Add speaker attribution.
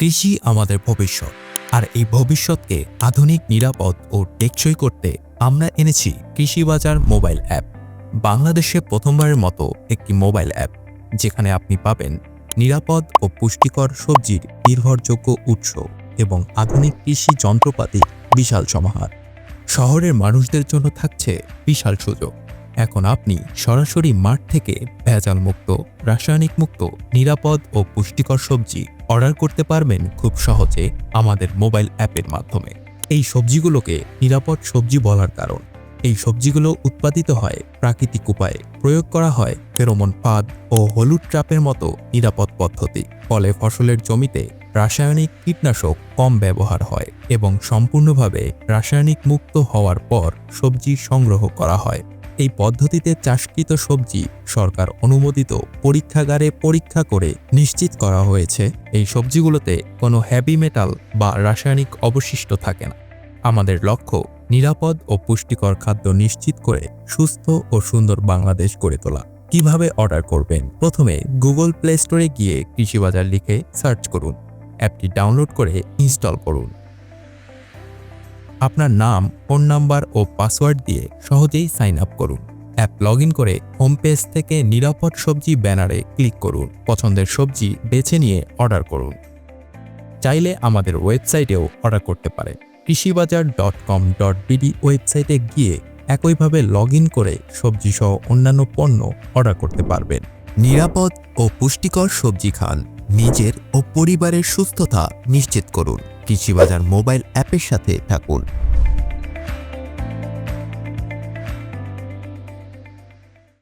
Speaker 1: কৃষি আমাদের ভবিষ্যৎ, আর এই ভবিষ্যৎকে আধুনিক, নিরাপদ ও টেকসই করতে আমরা এনেছি কৃষি বাজার মোবাইল অ্যাপ, বাংলাদেশে প্রথমবারের মতো একটি মোবাইল অ্যাপ, যেখানে আপনি পাবেন নিরাপদ ও পুষ্টিকর সবজির নির্ভরযোগ্য উৎস এবং আধুনিক কৃষি যন্ত্রপাতি বিশাল সমাহার। শহরের মানুষদের জন্য থাকছে বিশাল সুযোগ। এখন আপনি সরাসরি মাঠ থেকে ভেজাল মুক্ত রাসায়নিক মুক্ত নিরাপদ ও পুষ্টিকর সবজি অর্ডার করতে পারবেন খুব সহজে আমাদের মোবাইল অ্যাপের মাধ্যমে। এই সবজিগুলোকে নিরাপদ সবজি বলার কারণ। এই সবজিগুলো উৎপাদিত হয় প্রাকৃতিক উপায়ে। প্রয়োগ করা হয় ফেরোমন ফাঁদ ও হলুদ ট্রাপের মতো নিরাপদ পদ্ধতি। ফলে ফসলের জমিতে রাসায়নিক কীটনাশক কম ব্যবহার হয় এবং সম্পূর্ণভাবে রাসায়নিক মুক্ত হওয়ার পর সবজি সংগ্রহ করা হয়। এই পদ্ধতিতে চাষকৃত সবজি সরকার অনুমোদিত পরীক্ষাগারে পরীক্ষা করে নিশ্চিত করা হয়েছে, এই সবজিগুলোতে কোনো হ্যাভি মেটাল বা রাসায়নিক অবশিষ্ট থাকে না। আমাদের লক্ষ্য নিরাপদ ও পুষ্টিকর খাদ্য নিশ্চিত করে সুস্থ ও সুন্দর বাংলাদেশ গড়ে তোলা। কীভাবে অর্ডার করবেন? প্রথমে গুগল প্লে স্টোরে গিয়ে কৃষিবাজার লিখে সার্চ করুন। অ্যাপটি ডাউনলোড করে ইনস্টল করুন। আপনার নাম, ফোন নাম্বার ও পাসওয়ার্ড দিয়ে সহজেই সাইন আপ করুন। অ্যাপ লগ করে হোম পেজ থেকে নিরাপদ সবজি ব্যানারে ক্লিক করুন। পছন্দের সবজি বেছে নিয়ে অর্ডার করুন। চাইলে আমাদের ওয়েবসাইটেও অর্ডার করতে পারেন Krishibazar dot com dot BD ওয়েবসাইটে গিয়ে একইভাবে লগ ইন করে সবজি সহ অন্যান্য পণ্য অর্ডার করতে পারবেন। নিরাপদ ও পুষ্টিকর সবজি খান। নিজের ও পরিবারের সুস্থতা নিশ্চিত করুন। কৃষিবাজার মোবাইল অ্যাপের সাথে থাকুন।